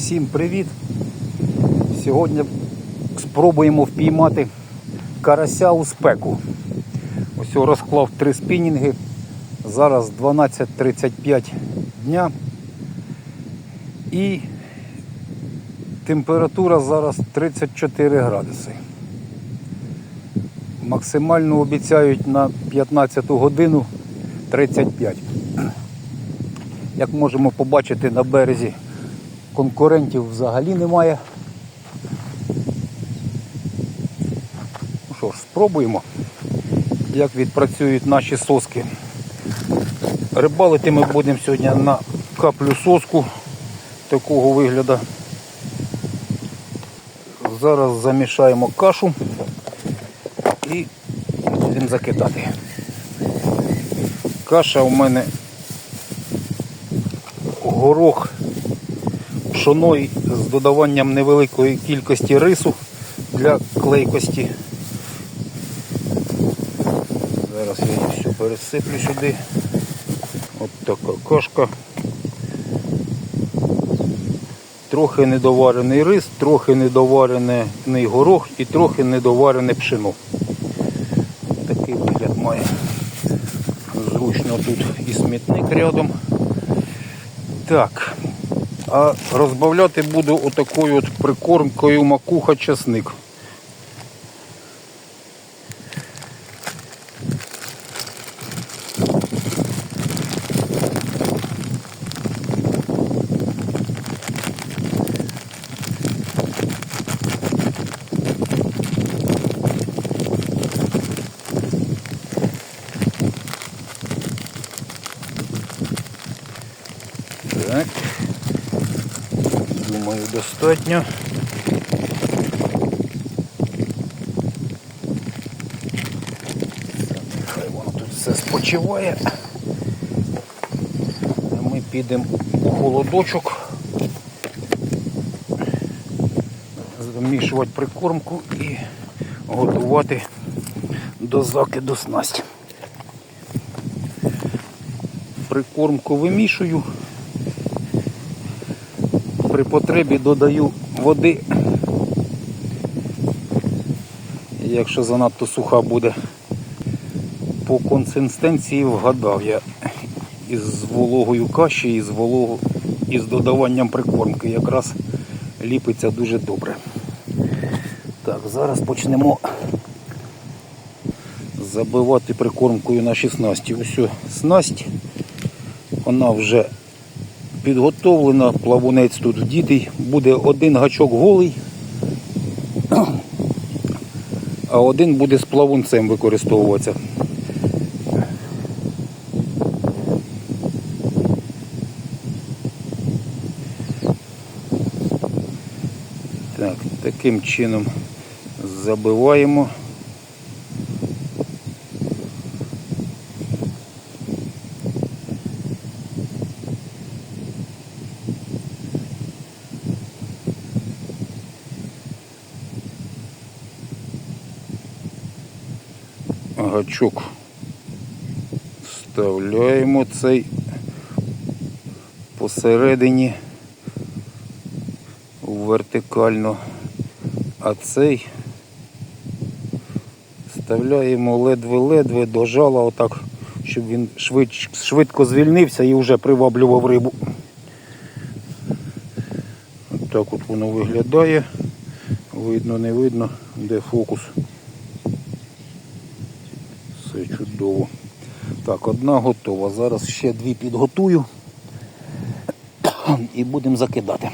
Всім привіт! Сьогодні спробуємо впіймати карася у спеку. Ось розклав три спінінги. Зараз 12.35 дня. І температура зараз 34 градуси. Максимально обіцяють на 15 годину 35. Як можемо побачити на березі, конкурентів взагалі немає. Ну що ж, спробуємо, як відпрацюють наші соски. Рибалити ми будемо сьогодні на каплю соску такого вигляду. Зараз замішаємо кашу і будемо закидати. Каша у мене горох пшоной з додаванням невеликої кількості рису для клейкості. Зараз я всю пересиплю сюди. От така кашка. Трохи недоварений рис, трохи недоварений горох і трохи недоварене пшено. Такий вигляд має. Зручно тут і смітник рядом. Так. А розбавляти буду отакою от прикормкою макуха часник. Думаю, достатньо. Нехай воно тут все спочиває. А ми підемо у холодочок. Замішувати прикормку і готувати до закиду снасть. Прикормку вимішую при потребі додаю води. Якщо занадто суха буде, по консистенції вгадав я із вологою каші, із волого, із додаванням прикормки якраз ліпиться дуже добре. Так, зараз почнемо забивати прикормкою наші снасті. Ось о, снасть, вона вже підготовлена, плавунець тут вдітий, буде один гачок голий, а один буде з плавунцем використовуватися. Так, таким чином забиваємо. Гачок вставляємо цей посередині вертикально, а цей вставляємо ледве-ледве до жала, отак, щоб він швид, швидко звільнився і вже приваблював рибу. Отак от воно виглядає. Видно, не видно, де фокус. Все чудово. Так, одна готова. Зараз ще дві підготую і будемо закидати.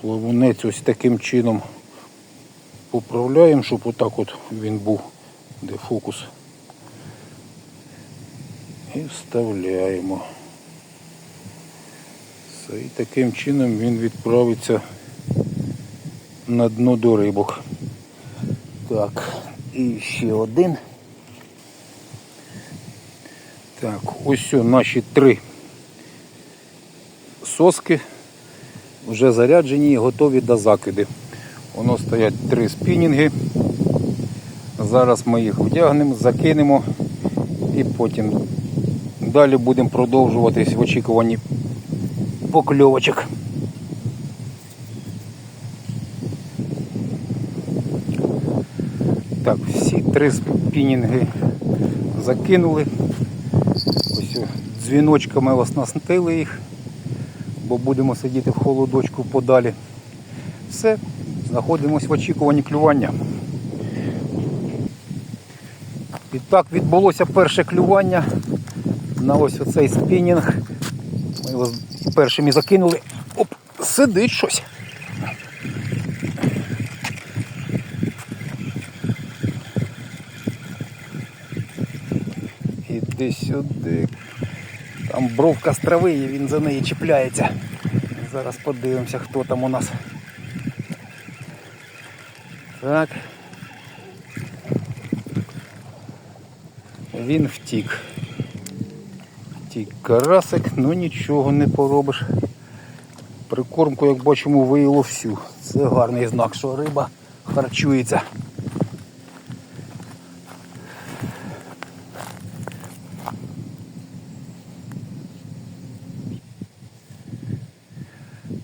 Плавунець ось таким чином поправляємо, щоб отак от він був, де фокус. І вставляємо. Все, і таким чином він відправиться на дно до рибок. Так, і ще один. Так, ось наші три соски вже заряджені і готові до закиди. Воно стоять три спінінги. Зараз ми їх вдягнемо, закинемо і потім далі будемо продовжуватись в очікуванні покльовочок. Так, всі три спінінги закинули. О, дзвіночками оснастили їх, бо будемо сидіти в холодочку подалі. Все, знаходимося в очікуванні клювання. І так відбулося перше клювання на ось оцей спінінг. Ми його першим і закинули. Оп, сидить щось. Іди сюди. Там бровка з трави, і він за неї чіпляється. Зараз подивимося, хто там у нас. Так. Він втік. Втік карасик, ну нічого не поробиш. Прикормку, як бачимо, виїло всю. Це гарний знак, що риба харчується.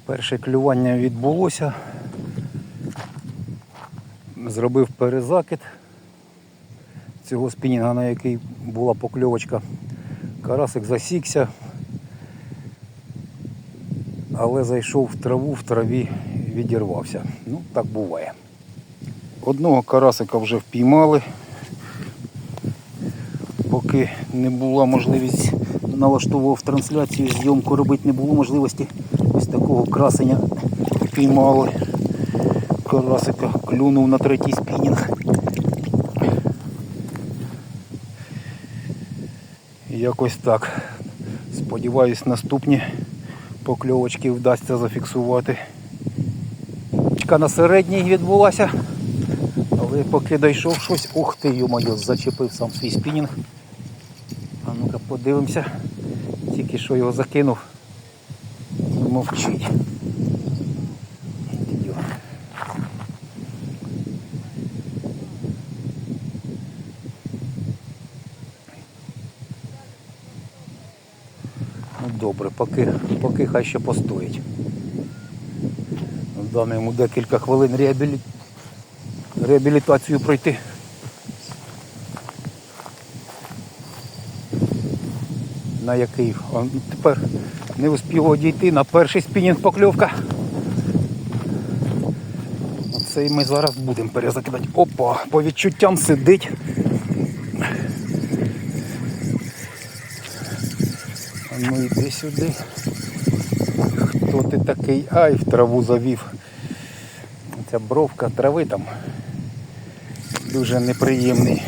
Перше клювання відбулося. Зробив перезакид цього спінінга, на який була покльовочка. Карасик засікся, але зайшов в траву, в траві відірвався. Ну, так буває. Одного карасика вже впіймали. Поки не була можливість налаштовував трансляцію, зйомку робити не було можливості. Ось такого красення впіймали. Карасика клюнув на третій спінінг. Якось так. Сподіваюсь, наступні покльовочки вдасться зафіксувати. Чка на середній відбулася, але поки дійшов щось, ух ти, йо-моє, зачепив сам свій спінінг. А ну-ка подивимося. Тільки що його закинув. Мовчить. Ну добре, поки, поки хай ще постоїть. Дане йому декілька хвилин реабілі... реабілітацію пройти. На який тепер не успів одійти на перший спінінг покльовка. Оце ми зараз будемо перезакидати. Опа, по відчуттям сидить. А ну йди сюди. Хто ти такий? Ай, в траву завів. Ця бровка трави там дуже неприємний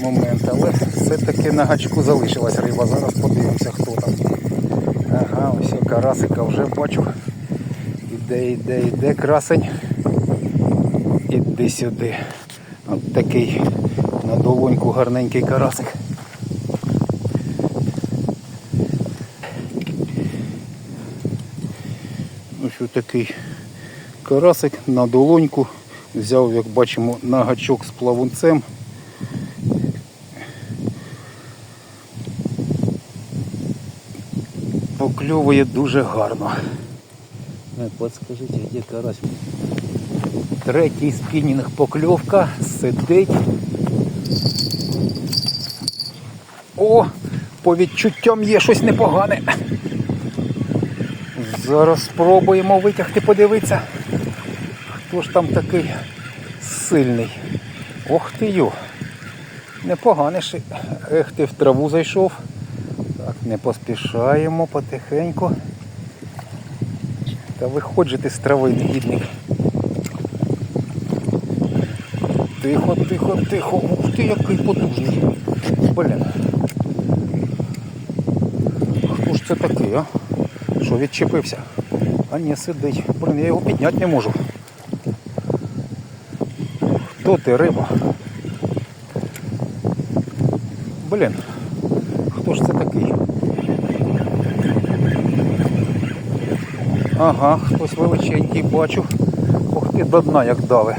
момент, але все-таки на гачку залишилась риба. Зараз подивимося, хто там. Ага, ось карасика вже бачу. Іде, іде, іде красень. Іди сюди. От такий на долоньку гарненький карасик. Ось такий карасик на долоньку. Взяв, як бачимо, на гачок з плавунцем. Покльовує дуже гарно. Подскажіть, де карась? Третій спінінг покльовка сидить. О, по відчуттям є щось непогане. Зараз спробуємо витягти, подивитися. Хто ж там такий сильний? Ох ти йо. Непоганий ще. Ех, ти в траву зайшов. Не поспішаємо потихеньку. Та виходь же ти з трави, негідник. Тихо, тихо, тихо. Ух ти, який потужний. Блін. Хто ж це такий, а? Що відчепився? А ні, сидить. Блін, я його підняти не можу. Хто ти, риба? Блін. Хто ж це такий? Ага, хтось величенький бачу. Ох ти до дна як дали.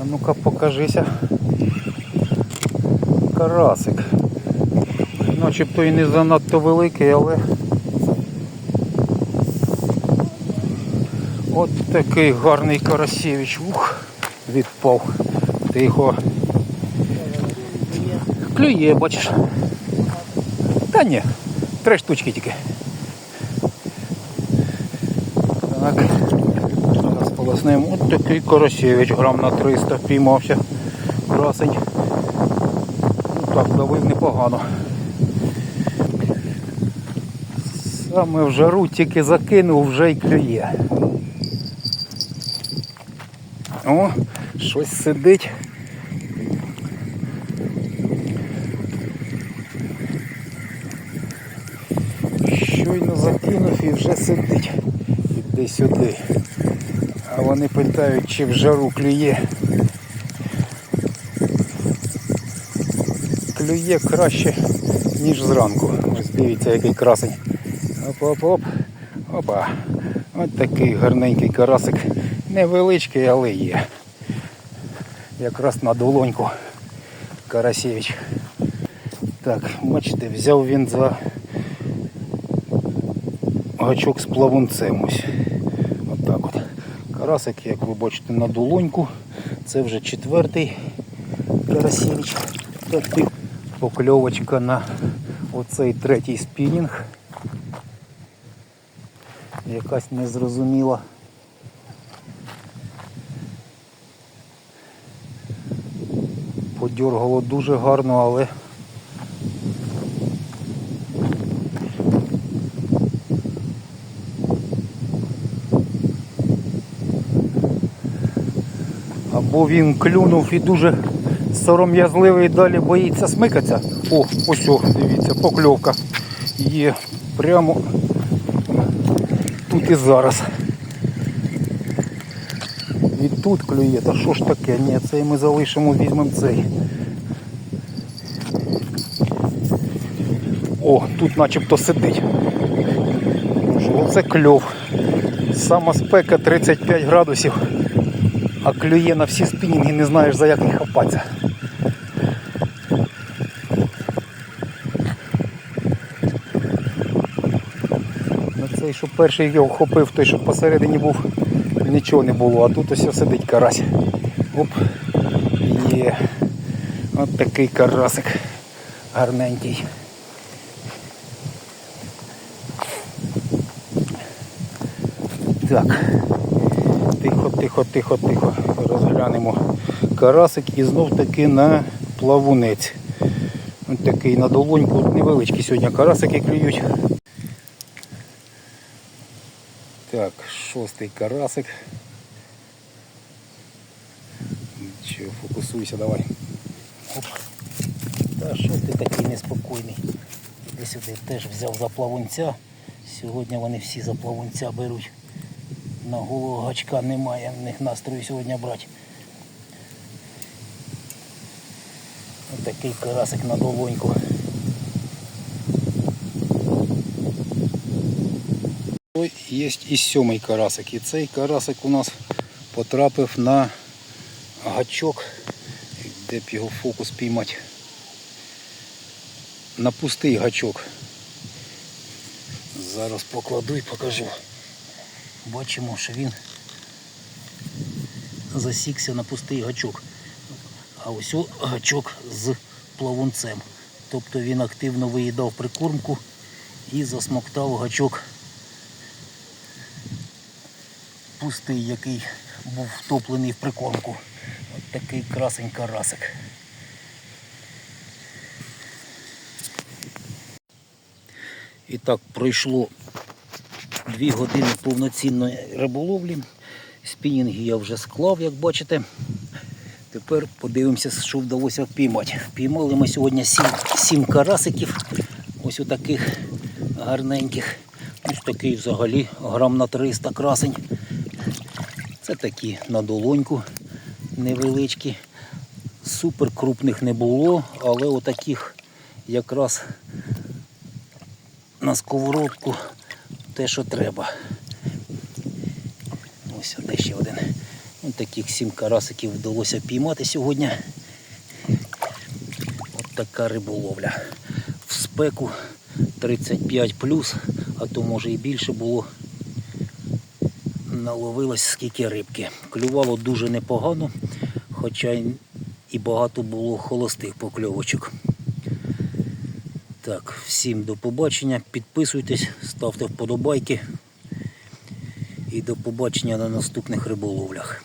А ну-ка покажися. Карасик. Начебто і не занадто великий, але от такий гарний карасєвич. Ух, відпав. Тихо. Клює, бачиш. Та ні, три штучки тільки. Так. Зараз полоснемо. От такий Карасєвич, грам на 300 піймався. Красень. Ну так, давив непогано. Саме в жару тільки закинув, вже й клює. О, щось сидить. Щойно закинув і вже сидить. Іди сюди. А вони питають, чи в жару клює. Клює краще, ніж зранку. Ось дивіться, який красень. Оп-оп-оп. Опа. Ось такий гарненький карасик. Невеличкий, але є. Якраз на долоньку Карасєвич. Так, бачите, взяв він за гачок з плавунцем ось. Карасик, як ви бачите, на долоньку. Це вже четвертий Карасєвич. Такий покльовочка на оцей третій спінінг. Якась незрозуміла. Подьоргало дуже гарно, але або він клюнув і дуже сором'язливий далі боїться смикатися. О, ось, о, дивіться, покльовка є прямо тут і зараз. І тут клює, та що ж таке? Ні, цей ми залишимо, візьмемо цей. О, тут начебто сидить. Оце кльов. Сама спека 35 градусів, а клює на всі спінінги, не знаєш за як їх хапатися. Цей, що перший його вхопив, той, що посередині був, нічого не було, а тут ось сидить карась. Оп, є. От такий карасик гарненький. Так. Тихо, тихо, тихо, тихо. Розглянемо карасик і знов таки на плавунець. Ось такий на долоньку невеличкий сьогодні карасики клюють. Так, шостий карасик. Че, фокусуйся, давай. Оп. Та шостий такий неспокійний. Іди сюди теж взяв за плавунця. Сьогодні вони всі за плавунця беруть. На голову гачка немає, в них настрою сьогодні брати. Ось такий карасик на долоньку. Є і сьомий карасик. І цей карасик у нас потрапив на гачок, де б його фокус піймати. На пустий гачок. Зараз покладу і покажу. Бачимо, що він засікся на пустий гачок. А ось гачок з плавунцем. Тобто він активно виїдав прикормку і засмоктав гачок пустий, який був втоплений в прикормку. От такий красень карасик. І так пройшло дві години повноцінної риболовлі. Спінінги я вже склав, як бачите. Тепер подивимося, що вдалося впіймати. Впіймали ми сьогодні сім, сім карасиків. Ось отаких гарненьких. Ось такий взагалі грам на 300 красень. Це такі на долоньку невеличкі. Супер крупних не було, але отаких якраз на сковородку те, що треба. Ось де ще один. Ось таких сім карасиків вдалося піймати сьогодні. От така риболовля. В спеку 35 а то може і більше було. Наловилось скільки рибки. Клювало дуже непогано, хоча і багато було холостих покльовочок. Так, всім до побачення. Підписуйтесь, ставте вподобайки. І до побачення на наступних риболовлях.